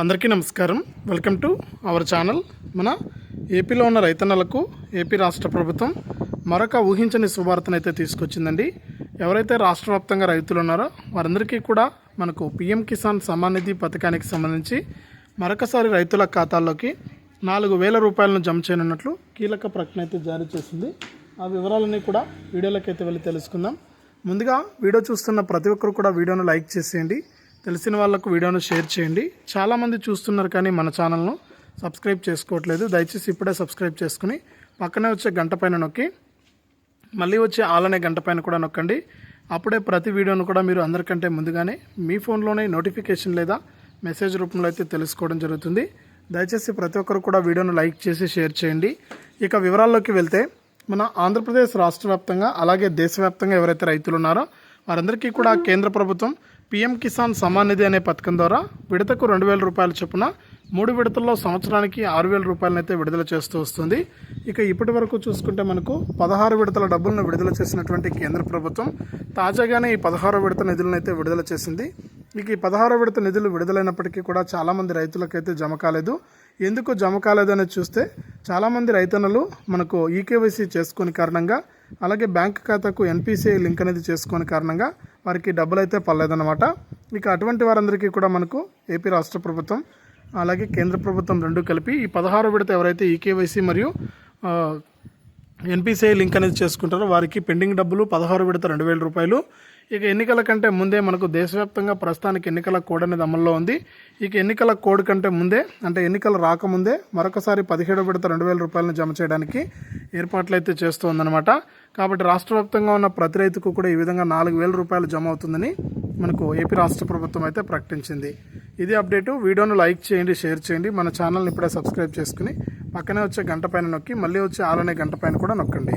అందరికీ నమస్కారం. Welcome to our channel మన ఏపీలో ఉన్న రైతన్నలకు ఏపీ రాష్ట్ర ప్రభుత్వం మరొక ఊహించని శుభార్తనైతే తీసుకొచ్చిందండి. ఎవరైతే రాష్ట్ర వ్యాప్తంగా రైతులు ఉన్నారో వారందరికీ కూడా మనకు పిఎం కిసాన్ సమ్మాన్ నిధి పథకానికి సంబంధించి మరొకసారి రైతుల ఖాతాల్లోకి నాలుగు వేల రూపాయలను జమ చేయనున్నట్లు కీలక ప్రకటన అయితే జారీ చేసింది. ఆ వివరాలన్నీ కూడా వీడియోలోకి అయితే వెళ్ళి తెలుసుకుందాం. ముందుగా వీడియో చూస్తున్న ప్రతి ఒక్కరు కూడా వీడియోను లైక్ చేసేయండి. తెలిసిన వాళ్ళకు వీడియోను షేర్ చేయండి. చాలామంది చూస్తున్నారు కానీ మన ఛానల్ను సబ్స్క్రైబ్ చేసుకోవట్లేదు. దయచేసి ఇప్పుడే సబ్స్క్రైబ్ చేసుకుని పక్కనే వచ్చే గంట పైన నొక్కి మళ్ళీ వచ్చే ఆలనే గంట పైన కూడా నొక్కండి. అప్పుడే ప్రతి వీడియోను కూడా మీరు అందరికంటే ముందుగానే మీ ఫోన్లోనే నోటిఫికేషన్ లేదా మెసేజ్ రూపంలో అయితే తెలుసుకోవడం జరుగుతుంది. దయచేసి ప్రతి ఒక్కరు కూడా వీడియోను లైక్ చేసి షేర్ చేయండి. ఇక వివరాల్లోకి వెళ్తే మన ఆంధ్రప్రదేశ్ రాష్ట్ర వ్యాప్తంగా అలాగే దేశవ్యాప్తంగా ఎవరైతే రైతులు ఉన్నారో వారందరికీ కూడా కేంద్ర ప్రభుత్వం పీఎం కిసాన్ సమ్మాన్ నిధి అనే పథకం ద్వారా విడతకు రెండు వేల రూపాయల చొప్పున మూడు విడతల్లో సంవత్సరానికి ఆరు వేల రూపాయలనైతే విడుదల చేస్తూ వస్తుంది. ఇక ఇప్పటి వరకు చూసుకుంటే మనకు పదహారు విడతల డబ్బులను విడుదల చేసినటువంటి కేంద్ర ప్రభుత్వం తాజాగానే ఈ పదహారో విడత నిధులను అయితే విడుదల చేసింది. ఇక ఈ పదహారో విడత నిధులు విడుదలైనప్పటికీ కూడా చాలామంది రైతులకైతే జమ కాలేదు. ఎందుకు జమ కాలేదని చూస్తే చాలామంది రైతన్నలు మనకు ఈకేవైసీ చేసుకుని కారణంగా అలాగే బ్యాంక్ ఖాతాకు ఎన్పిసిఐ లింక్ అనేది చేసుకునే కారణంగా వారికి డబ్బులు అయితే పర్లేదన్నమాట ఇక అటువంటి వారందరికీ కూడా మనకు ఏపీ రాష్ట్ర ప్రభుత్వం అలాగే కేంద్ర ప్రభుత్వం రెండు కలిపి ఈ పదహారు విడత ఎవరైతే ఈకేవైసీ మరియు ఎన్పిసిఐ లింక్ అనేది చేసుకుంటారో వారికి పెండింగ్ డబ్బులు పదహారు విడత రెండు వేల రూపాయలు ఇక ఎన్నికల కంటే ముందే మనకు దేశవ్యాప్తంగా ప్రస్తుతానికి ఎన్నికల కోడ్ అనేది అమల్లో ఉంది. ఇక ఎన్నికల కోడ్ కంటే ముందే అంటే ఎన్నికలు రాకముందే మరొకసారి పదిహేడు విడత రెండు వేల రూపాయలను జమ చేయడానికి ఏర్పాట్లు అయితే చేస్తోందనమాట కాబట్టి రాష్ట్ర వ్యాప్తంగా ఉన్న ప్రతి రైతుకు కూడా ఈ విధంగా నాలుగు వేల రూపాయలు జమ అవుతుందని మనకు ఏపీ రాష్ట్ర ప్రభుత్వం అయితే ప్రకటించింది. ఇది అప్డేటు. వీడియోను లైక్ చేయండి షేర్ చేయండి. మన ఛానల్ని ఇప్పుడే సబ్స్క్రైబ్ చేసుకుని పక్కనే వచ్చే గంట పైన నొక్కి మళ్ళీ వచ్చే ఆలనే గంట పైన కూడా నొక్కండి.